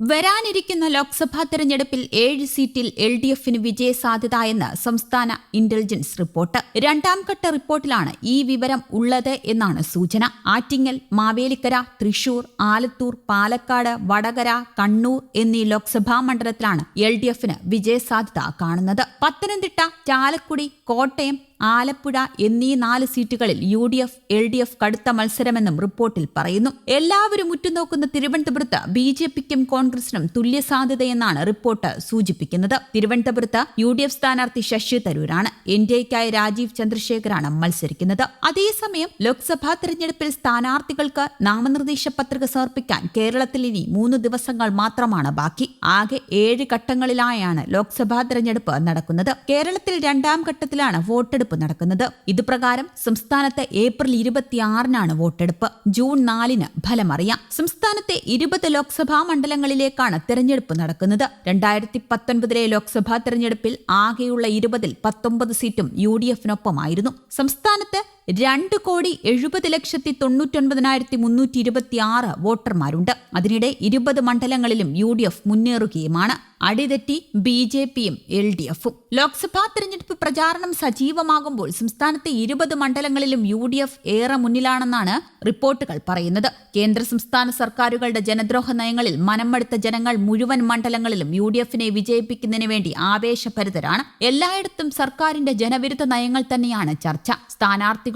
വരാനിരിക്കുന്ന ലോക്സഭാ തെരഞ്ഞെടുപ്പിൽ ഏഴ് സീറ്റിൽ എൽ ഡി എഫിന് വിജയസാധ്യത എന്ന് സംസ്ഥാന ഇന്റലിജൻസ് റിപ്പോർട്ട്. രണ്ടാം ഘട്ട റിപ്പോർട്ടിലാണ് ഈ വിവരം ഉള്ളത് എന്നാണ് സൂചന. ആറ്റിങ്ങൽ മാവേലിക്കര തൃശൂർ ആലത്തൂർ പാലക്കാട് വടകര കണ്ണൂർ എന്നീ ലോക്സഭാ മണ്ഡലത്തിലാണ് എൽ ഡി എഫിന് വിജയസാധ്യത കാണുന്നത്. പത്തനംതിട്ട ചാലക്കുടി കോട്ടയം ആലപ്പുഴ എന്നീ നാല് സീറ്റുകളിൽ U D F L D F കടുത്ത മത്സരമെന്നും റിപ്പോർട്ടിൽ പറയുന്നു. എല്ലാവരും ഉറ്റുനോക്കുന്ന തിരുവനന്തപുരത്ത് ബി ജെ പിക്കും കോൺഗ്രസിനും തുല്യ സാധ്യതയെന്നാണ് റിപ്പോർട്ട് സൂചിപ്പിക്കുന്നത്. തിരുവനന്തപുരത്ത് യു ഡി എഫ് സ്ഥാനാർത്ഥി ശശി തരൂരാണ് എൻ ഡി എക്കായി രാജീവ് ചന്ദ്രശേഖരാണ് മത്സരിക്കുന്നത്. അതേസമയം ലോക്സഭാ തെരഞ്ഞെടുപ്പിൽ സ്ഥാനാർത്ഥികൾക്ക് നാമനിർദ്ദേശ പത്രിക സമർപ്പിക്കാൻ കേരളത്തിൽ ഇനി മൂന്ന് ദിവസങ്ങൾ മാത്രമാണ് ബാക്കി. ആകെ ഏഴ് ഘട്ടങ്ങളിലായാണ് ലോക്സഭാ തെരഞ്ഞെടുപ്പ് നടക്കുന്നത്. കേരളത്തിൽ രണ്ടാം ഘട്ടത്തിലാണ് വോട്ടെടുപ്പ് നടക്കുന്നത്. ഇതുപ്രകാരം സംസ്ഥാനത്ത് ഏപ്രിൽ ഇരുപത്തിയാറിനാണ് വോട്ടെടുപ്പ്. ജൂൺ നാലിന് ഫലമറിയാം. സംസ്ഥാനത്തെ ഇരുപത് ലോക്സഭാ മണ്ഡലങ്ങളിലേക്കാണ് തെരഞ്ഞെടുപ്പ് നടക്കുന്നത്. രണ്ടായിരത്തി പത്തൊൻപതിലെ ലോക്സഭാ തെരഞ്ഞെടുപ്പിൽ ആകെയുള്ള ഇരുപതിൽ പത്തൊമ്പത് സീറ്റും യു ഡി എഫിനൊപ്പമായിരുന്നു. സംസ്ഥാനത്ത് രണ്ട് കോടി എഴുപത് ലക്ഷത്തി തൊണ്ണൂറ്റൊൻപതിനായിരത്തി മുന്നൂറ്റി ഇരുപത്തി ആറ് വോട്ടർമാരുണ്ട്. അതിനിടെ ഇരുപത് മണ്ഡലങ്ങളിലും യു ഡി എഫ് മുന്നേറുകയുമാണ്. അടിതെറ്റി ബി ജെ പിയും എൽ ഡി എഫും ലോക്സഭാ തെരഞ്ഞെടുപ്പ് പ്രചാരണം സജീവമാകുമ്പോൾ സംസ്ഥാനത്തെ ഇരുപത് മണ്ഡലങ്ങളിലും യു ഡി എഫ് ഏറെ മുന്നിലാണെന്നാണ് റിപ്പോർട്ടുകൾ പറയുന്നത്. കേന്ദ്ര സംസ്ഥാന സർക്കാരുകളുടെ ജനദ്രോഹ നയങ്ങളിൽ മനമെടുത്ത ജനങ്ങൾ മുഴുവൻ മണ്ഡലങ്ങളിലും യു ഡി എഫിനെ വിജയിപ്പിക്കുന്നതിന് വേണ്ടി ആവേശഭരിതരാണ്. എല്ലായിടത്തും സർക്കാരിന്റെ ജനവിരുദ്ധ നയങ്ങൾ തന്നെയാണ് ചർച്ച.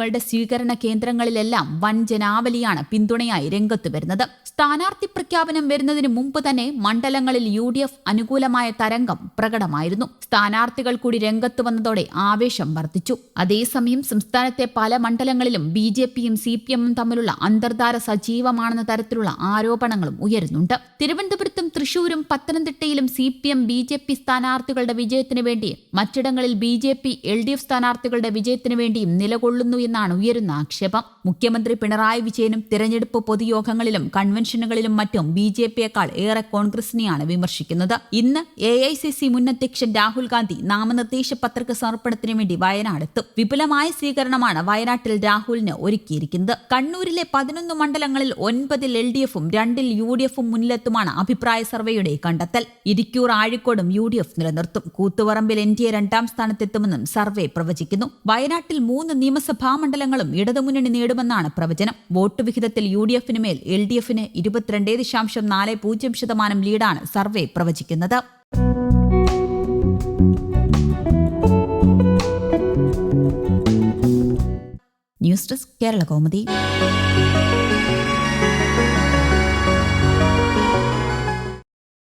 സ്ഥാനാർത്ഥികളുടെ സ്വീകരണ കേന്ദ്രങ്ങളിലെല്ലാം വൻ ജനാവലിയാണ് പിന്തുണയായി രംഗത്ത് വരുന്നത്. സ്ഥാനാർത്ഥി പ്രഖ്യാപനം വരുന്നതിന് മുമ്പ് തന്നെ മണ്ഡലങ്ങളിൽ യു ഡി എഫ് അനുകൂലമായ തരംഗം പ്രകടമായിരുന്നു. സ്ഥാനാർത്ഥികൾ കൂടി രംഗത്ത് വന്നതോടെ ആവേശം വർദ്ധിച്ചു. അതേസമയം സംസ്ഥാനത്തെ പല മണ്ഡലങ്ങളിലും ബി ജെ പിയും സി പി എമ്മും തമ്മിലുള്ള അന്തർധാര സജീവമാണെന്ന തരത്തിലുള്ള ആരോപണങ്ങളും ഉയരുന്നുണ്ട്. തിരുവനന്തപുരത്തും തൃശൂരും പത്തനംതിട്ടയിലും C P M B J P സ്ഥാനാർത്ഥികളുടെ വിജയത്തിന് വേണ്ടി മറ്റിടങ്ങളിൽ B J P L D F സ്ഥാനാർത്ഥികളുടെ വിജയത്തിന് വേണ്ടിയും നിലകൊള്ളുന്നു എന്നാണ് ഉയരുന്ന ആക്ഷേപം. മുഖ്യമന്ത്രി പിണറായി വിജയനും തിരഞ്ഞെടുപ്പ് പൊതുയോഗങ്ങളിലും കൺവെൻഷനുകളിലും മറ്റും ബി ജെ പിയേക്കാൾ ഏറെ കോൺഗ്രസിനെയാണ് വിമർശിക്കുന്നത്. ഇന്ന് എ ഐ സി സി മുൻ അധ്യക്ഷൻ രാഹുൽ ഗാന്ധി നാമനിർദ്ദേശ പത്രിക സമർപ്പണത്തിന് വേണ്ടി വയനാടെത്തും. വിപുലമായ സ്വീകരണമാണ് വയനാട്ടിൽ രാഹുലിന് ഒരുക്കിയിരിക്കുന്നത്. കണ്ണൂരിലെ പതിനൊന്ന് മണ്ഡലങ്ങളിൽ ഒൻപതിൽ എൽ ഡി എഫും രണ്ടിൽ യു ഡി എഫും മുന്നിലെത്തുമാണ് അഭിപ്രായ സർവേയുടെ കണ്ടെത്തൽ. ഇരിക്കൂർ ആഴിക്കോടും യു ഡി എഫ് നിലനിർത്തും. കൂത്തുപറമ്പിൽ എൻ ഡി എ രണ്ടാം സ്ഥാനത്തെത്തുമെന്നും സർവേ പ്രവചിക്കുന്നു. വയനാട്ടിൽ മൂന്ന് നിയമസഭാ മണ്ഡലങ്ങളും ഇടതുമുന്നണി നേടുമെന്നാണ് പ്രവചനം. വോട്ട് വിഹിതത്തിൽ യു ഡി എഫിന് മേൽ എൽ ഡി എഫിന് ഇരുപത്തിരണ്ടേ ദശാംശം നാല് പൂജ്യം ശതമാനം ലീഡാണ് സർവേ പ്രവചിക്കുന്നത്. News desk Kerala Kaumudi.